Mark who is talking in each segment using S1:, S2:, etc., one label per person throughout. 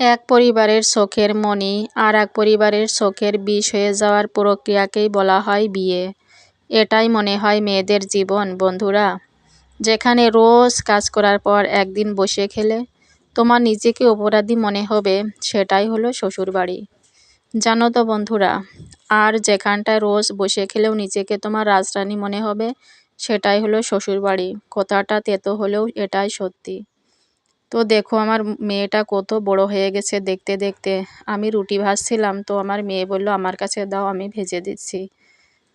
S1: এক পরিবারের শখের মণি আর এক পরিবারের শখের বিষ হয়ে যাওয়ার প্রক্রিয়াকেই বলা হয় বিয়ে। এটাই মনে হয় মেয়েদের জীবন, বন্ধুরা। যেখানে রোজ কাজ করার পর একদিন বসে খেলে, তোমার নিজেকে অপরাধী মনে হবে, সেটাই হলো শ্বশুরবাড়ি। জানো তো বন্ধুরা, আর যেখানটায় রোজ বসে খেলেও নিজেকে তোমার রাজরানী মনে হবে, সেটাই হলো শ্বশুরবাড়ি। কথাটা তেতো হলেও এটাই সত্যি। তো দেখো আমার মেয়েটা কত বড় হয়ে গেছে দেখতে দেখতে। আমি রুটি ভাজছিলাম, তো আমার মেয়ে বলল, আমার কাছে দাও, আমি ভেজে দিচ্ছি।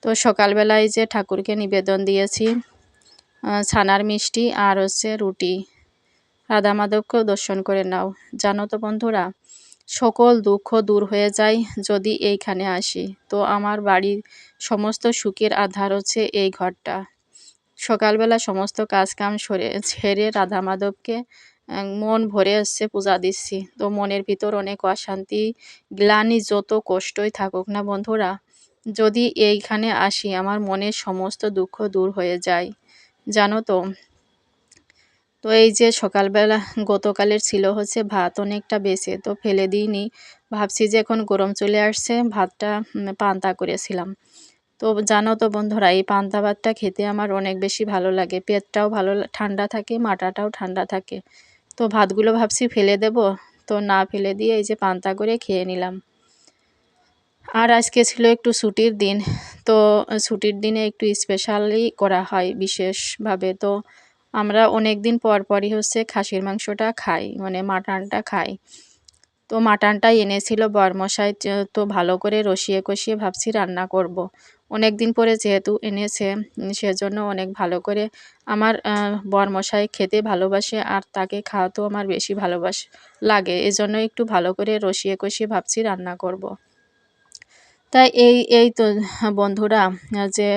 S1: তো সকালবেলায় যে ঠাকুরকে নিবেদন দিয়েছি ছানার মিষ্টি আর হচ্ছে রুটি। রাধা মাধবকেও দর্শন করে নাও। জানো তো বন্ধুরা, সকল দুঃখ দূর হয়ে যায় যদি এইখানে আসি। তো আমার বাড়ির সমস্ত সুখের আধার হচ্ছে এই ঘরটা। সকালবেলা সমস্ত কাজকাম সরে ছেড়ে রাধা মাধবকে মন ভরে আসছে পূজা দিচ্ছি। তো মনের ভিতর অনেক অশান্তি, গ্লানি যত কষ্টই থাকুক না বন্ধুরা, যদি এইখানে আসি আমার মনের সমস্ত দুঃখ দূর হয়ে যায়। জানো তো তো এই যে সকালবেলা গতকালের ছিল হচ্ছে ভাত অনেকটা বেছে তো ফেলে দিইনি। ভাবছি যে এখন গরম চলে আসছে, ভাতটা পান্তা করেছিলাম। তো জানো তো বন্ধুরা, এই পান্তা ভাতটা খেতে আমার অনেক বেশি ভালো লাগে। পেটটাও ভালো ঠান্ডা থাকে মাটাটাও ঠান্ডা থাকে। তো ভাতগুলো ভাবছি ফেলে দেব। তো না ফেলে দিয়ে এই যে পান্তা করে খেয়ে নিলাম। আর আজকে ছিল একটু ছুটির দিন। তো ছুটির দিনে একটু স্পেশালি করা হয় বিশেষভাবে। তো আমরা অনেক দিন পর পরই হচ্ছে খাসির মাংসটা খাই মানে মাটনটা খাই। তো মাটনটাই এনেছিল বরমশাই, তো ভালো করে রসিয়ে কষিয়ে ভাবছি রান্না করব। অনেক দিন পরে যেহেতু এনেছে, সেজন্য অনেক ভালো করে আমার বরমশাই খেতে ভালোবাসে আর তাকে খাওয়াতেও আমার বেশি ভালোবাস লাগে এজন্য একটু ভালো করে রসিয়ে কষিয়ে ভাবছি রান্না করব। তাই এই এই তো বন্ধুরা, যে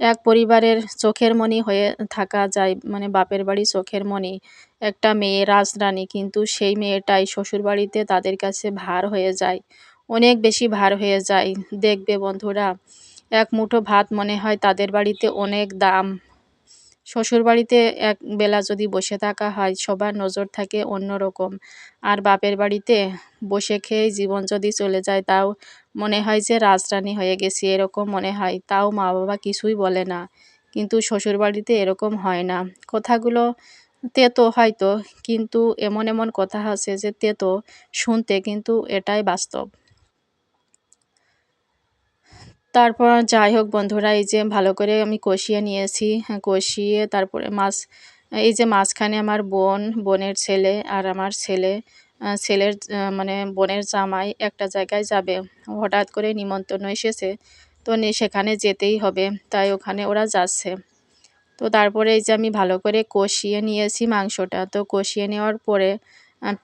S1: এক পরিবারের চোখের মণি হয়ে থাকা যায় মানে বাপের বাড়ি চোখের মণি একটা মেয়ে রাজরানী, কিন্তু সেই মেয়েটাই শ্বশুরবাড়িতে তাদের কাছে ভার হয়ে যায়, অনেক বেশি ভার হয়ে যায় দেখবে বন্ধুরা এক মুঠো ভাত মনে হয় তাদের বাড়িতে অনেক দাম। শ্বশুর বাড়িতে এক বেলা যদি বসে থাকা হয়, সবার নজর থাকে অন্য রকম। আর বাপের বাড়িতে বসে খেয়েই জীবন যদি চলে যায়, তাও মনে হয় যে রাজরানী হয়ে গেছি, এরকম মনে হয়। তাও মা বাবা কিছুই বলে না। কিন্তু শ্বশুর বাড়িতে এরকম হয় না। কথাগুলো তেতো হয়তো, কিন্তু এমন এমন কথা আছে যে তেতো শুনতে কিন্তু এটাই বাস্তব। তারপর যাই হোক বন্ধুরা এই যে ভালো করে আমি কষিয়ে নিয়েছি। হ্যাঁ, কষিয়ে তারপরে মাছ এই যে মাঝখানে আমার বোন বোনের ছেলে আর আমার ছেলে ছেলের মানে বোনের জামাই একটা জায়গায় যাবে। হঠাৎ করে নিমন্ত্রণ এসেছে তো সেখানে যেতেই হবে তাই ওখানে ওরা যাচ্ছে। তো তারপরে এই যে আমি ভালো করে কষিয়ে নিয়েছি মাংসটা তো কষিয়ে নেওয়ার পরে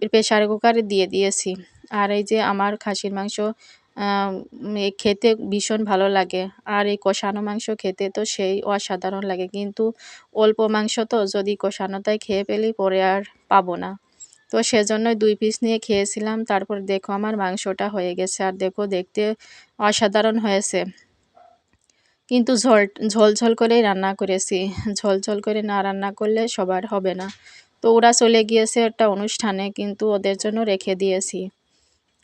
S1: প্রেশার কুকারে দিয়ে দিয়েছি। আর এই যে আমার খাসির মাংস খেতে ভীষণ ভালো লাগে। আর এই কষানো মাংস খেতে তো সেই অসাধারণ লাগে। কিন্তু অল্প মাংস তো যদি কষানোটাই খেয়ে ফেলি পরে আর পাবো না। তো সেজন্যই দুই পিস নিয়ে খেয়েছিলাম। তারপর দেখো আমার মাংসটা হয়ে গেছে। আর দেখো দেখতে অসাধারণ হয়েছে। কিন্তু ঝোল ঝোল ঝোল করেই রান্না করেছি। ঝোল ঝোল করে না রান্না করলে সবার হবে না। তো ওরা চলে গিয়েছে একটা অনুষ্ঠানে। কিন্তু ওদের জন্য রেখে দিয়েছি।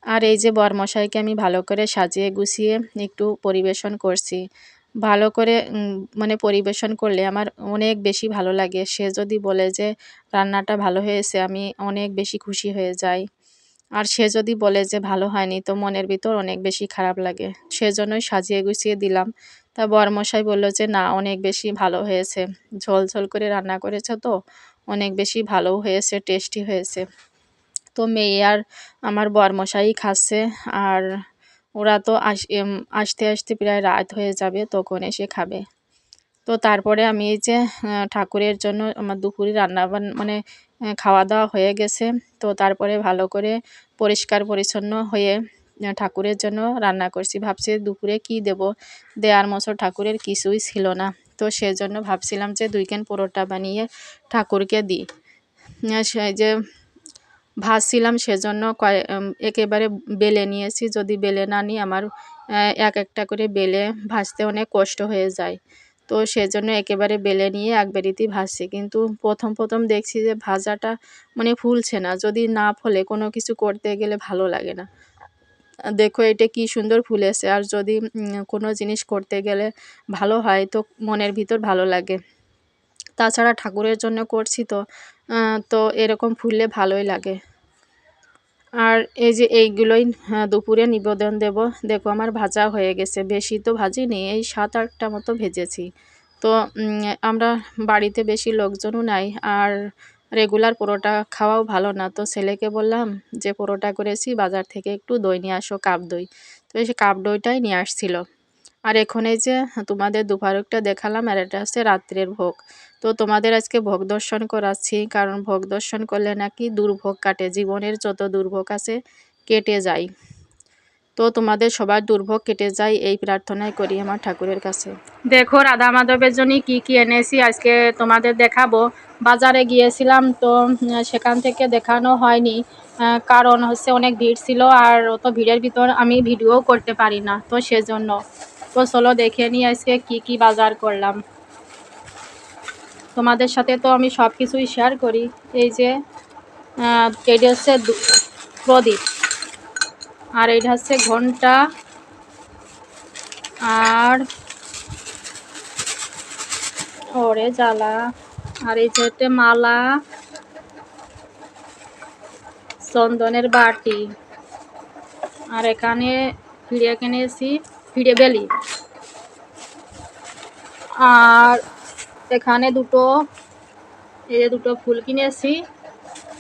S1: আর এই যে বরমশাইকে আমি ভালো করে সাজিয়ে গুছিয়ে একটু পরিবেশন করছি। ভালো করে মানে পরিবেশন করলে আমার অনেক বেশি ভালো লাগে। সে যদি বলে যে রান্নাটা ভালো হয়েছে, আমি অনেক বেশি খুশি হয়ে যাই। আর সে যদি বলে যে ভালো হয়নি, তো মনের ভিতর অনেক বেশি খারাপ লাগে। সেজন্যই সাজিয়ে গুছিয়ে দিলাম। তা বরমশাই বলল যে, না, অনেক বেশি ভালো হয়েছে। ঝোল ঝোল করে রান্না করেছে তো? অনেক বেশি ভালো হয়েছে, টেস্টি হয়েছে। তো মেয়ে আর আমার বরমশাই খাচ্ছে আর ওরা তো আসতে আসতে প্রায় রাত হয়ে যাবে তখন এসে খাবে। তো তারপরে আমি এই যে ঠাকুরের জন্য আমার দুপুরে রান্না মানে খাওয়া দাওয়া হয়ে গেছে। তো তারপরে ভালো করে পরিষ্কার পরিচ্ছন্ন হয়ে ঠাকুরের জন্য রান্না করছি। ভাবছি দুপুরে কি দেব? দেওয়ার মতো ঠাকুরের কিছুই ছিল না। তো সেজন্য ভাবছিলাম যে দুই ক্যান পরোটা বানিয়ে ঠাকুরকে দিই। সেই যে ভাজছিলাম সেজন্য কয় একেবারে বেলে নিয়েছি। যদি বেলে না নিই, আমার এক একটা করে বেলে ভাজতে অনেক কষ্ট হয়ে যায়। তো সেজন্য একেবারে বেলে নিয়ে একবারিতেই ভাজছি কিন্তু প্রথম প্রথম দেখছি যে ভাজাটা মানে ফুলছে না। যদি না ফলে কোনো কিছু করতে গেলে ভালো লাগে না। দেখো এটা কি সুন্দর ফুলেছে। আর যদি কোনো জিনিস করতে গেলে ভালো হয়, তো মনের ভিতর ভালো লাগে। তাছাড়া ঠাকুরের জন্য করছি তো তো এরকম ফুললে ভালোই লাগে। আর এই যে এইগুলোই দুপুরে নিবেদন দেব। দেখো আমার ভাজা হয়ে গেছে, বেশি তো ভাজিনি এই সাত আটটা মতো ভেজেছি। তো আমরা বাড়িতে বেশি লোকজনও নাই, আর রেগুলার পরোটা খাওয়াও ভালো না। তো ছেলেকে বললাম যে পরোটা করেছি, বাজার থেকে একটু দই নিয়ে আসো, কাপ দই। তো সে কাপ দইটাই নিয়ে আসছিল। আর এখন এই যে তোমাদের দুপারকটা দেখালাম আর এটা হচ্ছে রাত্রের ভোগ। তো তোমাদের আজকে ভোগ দর্শন করাচ্ছি, কারণ ভোগ দর্শন করলে নাকি দুর্ভোগ কাটে, জীবনের যত দুর্ভোগ আছে কেটে যায়। তো তোমাদের সবার দুর্ভোগ কেটে যায় এই প্রার্থনাই করি আমার ঠাকুরের কাছে। দেখো রাধা মাধবের জন্য কি কি এনেছি আজকে তোমাদের দেখাবো। বাজারে গিয়েছিলাম তো সেখান থেকে দেখানো হয়নি কারণ হচ্ছে অনেক ভিড় ছিল আর অত ভিড়ের ভিতর আমি ভিডিও করতে পারি না, তো সেজন্য। তো চলো দেখে নিই আজকে কি কি বাজার করলাম। তোমাদের সাথে তো আমি সব কিছুই শেয়ার করি। এই যে এটা হচ্ছে প্রদীপ। আর এটা হচ্ছে ঘণ্টা। আর ওরে জ্বালা। আর এই যে মালা। চন্দনের বাটি। আর এখানে ফিরে কিনেছি ফিরে বেলি আর এখানে দুটো, এই দুটো ফুল কিনেছি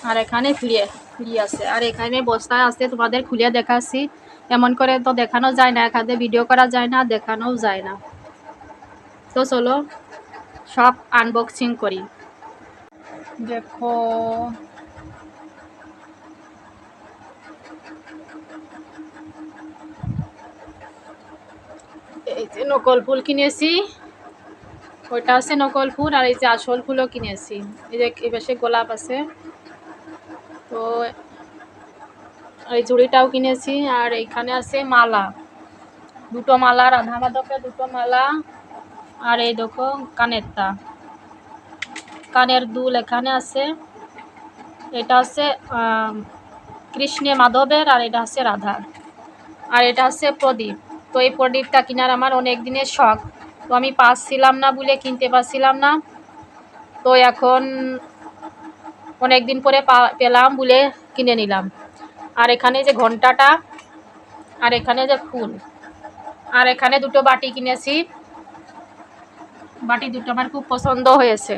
S1: আর এখানে ফিরে ফিরে আছে আর এখানে বস্তায় আছে তোমাদের খুলে দেখাচ্ছি। এমন করে তো দেখানো যায় না, এখানে ভিডিও করা যায় না, দেখানোও যায় না। তো চলো, সব আনবক্সিং করি। দেখো এই যে নকল ফুল কিনেছি, ওইটা আছে নকল ফুল আর এই যে আসল ফুলও কিনেছি। এই যে এপাশে গোলাপ আছে। তো এই চুড়িটাও কিনেছি আর এইখানে আছে মালা। দুটো মালা, রাধা মাধবের দুটো মালা আর এই দেখো কানেরটা। কানের দুল এখানে আছে। এটা হচ্ছে কৃষ্ণে মাধবের আর এটা হচ্ছে রাধার। আর এটা হচ্ছে প্রদীপ। তো এই প্রদীপটা কেনার আমার অনেক দিনের শখ। তো আমি পাচ্ছিলাম না বলে কিনতে পারছিলাম না। তো এখন অনেক দিন পরে পেলাম বলে কিনে নিলাম। আর এখানে যে ঘন্টাটা, আর এখানে যে ফুল, আর এখানে দুটো বাটি কিনেছি। বাটি দুটো আমার খুব পছন্দ হয়েছে।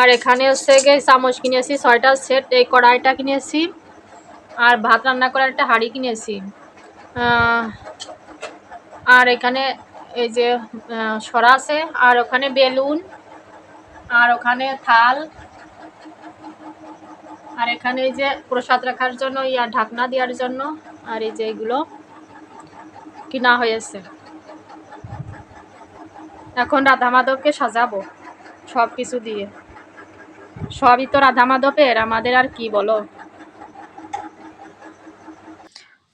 S1: আর এখানে হচ্ছে গিয়ে চামচ কিনেছি, ছয়টা সেট, এই কড়াইটা কিনেছি। আর ভাত রান্না করার একটা হাঁড়ি কিনেছি। আর এখানে এই যে সরা আছে, আর ওখানে বেলুন, আর ওখানে থাল, আর এখানে এই যে প্রসাদ রাখার জন্য, ইয়া, ঢাকনা দেওয়ার জন্য, আর এই যে এগুলো কিনা হয়েছে। এখন রাধা মাধবকে সাজাবো সব কিছু দিয়ে। সবই তো রাধা মাধবের, আমাদের আর কি বলো?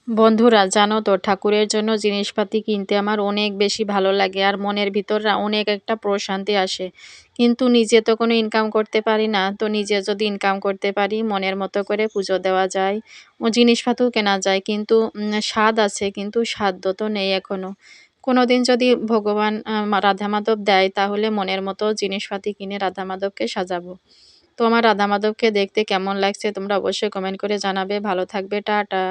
S1: বন্ধুরা, জানো তো, ঠাকুরের জন্য জিনিসপাতি কিনতে আমার অনেক বেশি ভালো লাগে আর মনের ভিতর অনেক একটা প্রশান্তি আসে। কিন্তু নিজে তো কোনো ইনকাম করতে পারি না, তো নিজে যদি ইনকাম করতে পারি, মনের মতো করে পুজো দেওয়া যায়, ও জিনিসপাতিও কেনা যায়, কিন্তু স্বাদ আছে, কিন্তু সাধ্য তো নেই এখনও কোনো দিন যদি ভগবান রাধা মাধব দেয়, তাহলে মনের মতো জিনিসপাতি কিনে রাধা মাধবকে সাজাবো। তো আমার রাধা মাধবকে দেখতে কেমন লাগছে, তোমরা অবশ্যই কমেন্ট করে জানাবে। ভালো থাকবে, টাটা।